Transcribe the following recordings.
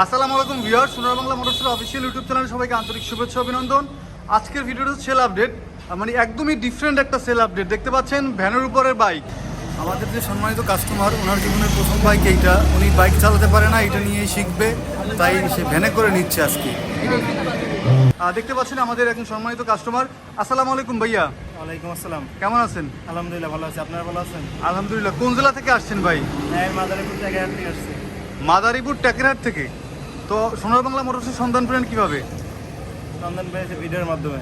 আসসালামু আলাইকুম ভিউয়ার সোনার বাংলা মোটরসের অফিসিয়াল ইউটিউব চ্যানেলে সবাইকে আন্তরিক শুভেচ্ছা অভিনন্দন। আজকের ভিডিওটা সেল আপডেট মানে একদমই ডিফারেন্ট একটা সেল আপডেট দেখতে পাচ্ছেন ভ্যানের উপরের বাইক আমাদের যে সম্মানিত কাস্টমার ওনার জীবনের প্রথম বাইক এইটা। উনি বাইক চালাতে পারে না এটা নিয়েই শিখবে। তাই সে ভ্যানে করে নিচ্ছে আজকে। দেখতে পাচ্ছেন আমাদের একজন সম্মানিত কাস্টমার আসসালামু আলাইকুম ভাইয়া। ওয়ালাইকুম আসসালাম। কেমন আছেন? আলহামদুলিল্লাহ ভালো আছি। আপনারা ভালো আছেন? আলহামদুলিল্লাহ। কোন জেলা থেকে আসছেন ভাই? হ্যাঁ মাদারীপুর থেকে আসছে। মাদারীপুর ট্যাকেরহাট থেকে? তো সোনার বাংলা মোটরসের সন্ধান পেলেন কীভাবে? সন্ধান পেয়েছে ভিডিওর মাধ্যমে।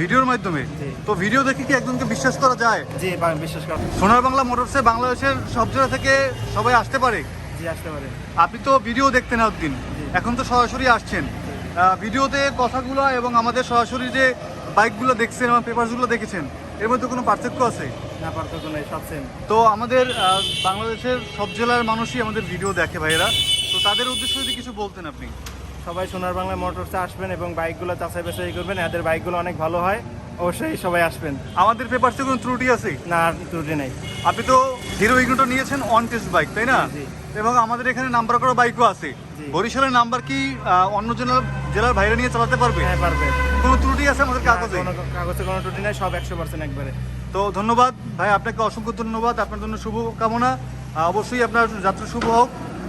ভিডিওর মাধ্যমে? তো ভিডিও দেখে কি একজনকে বিশ্বাস করা যায়? জি বিশ্বাস করেন সোনার বাংলা মোটরসে বাংলাদেশের সব জেলা থেকে সবাই আসতে পারে? জি আসতে পারে। আপনি তো ভিডিও দেখতেন একদিন। এখন তো সরাসরি আসছেন। ভিডিওতে কথাগুলো এবং আমাদের সরাসরি যে বাইকগুলো দেখছেন এবং পেপারসগুলো দেখেছেন এর মধ্যে কোনো পার্থক্য আছে? না পার্থক্য নেই সব সেম তো আমাদের বাংলাদেশের সব জেলার মানুষই আমাদের ভিডিও দেখে ভাইয়েরা। তো তাদের উদ্দেশ্যে যদি কিছু বলতেন আপনি। সবাই সোনার বাংলা মোটরসে আসবেন এবং বাইকগুলো চাষাই বাছাই করবেন এদের বাইকগুলো অনেক ভালো হয় অবশ্যই সবাই আসবেন। আমাদের পেপারসে কোনো ত্রুটি আছে? না ত্রুটি নেই। আপনি তো হিরো ইগনোটা নিয়েছেন অন টেস্ট বাইক তাই না? এবং আমাদের এখানে নাম্বার করা বাইকও আছে। বরিশালের নাম্বার কি অন্য জেলার জেলার বাইরে নিয়ে চালাতে পারবে? হ্যাঁ পারবে। কোনো ত্রুটি আছে আমাদের কাগজে? কাগজে কোনো ত্রুটি নেই সব একশো পার্সেন্ট একবারে। তো ধন্যবাদ। ভাই আপনাকে অসংখ্য ধন্যবাদ। আপনার জন্য শুভ কামনা অবশ্যই আপনার যাত্রা শুভ হোক।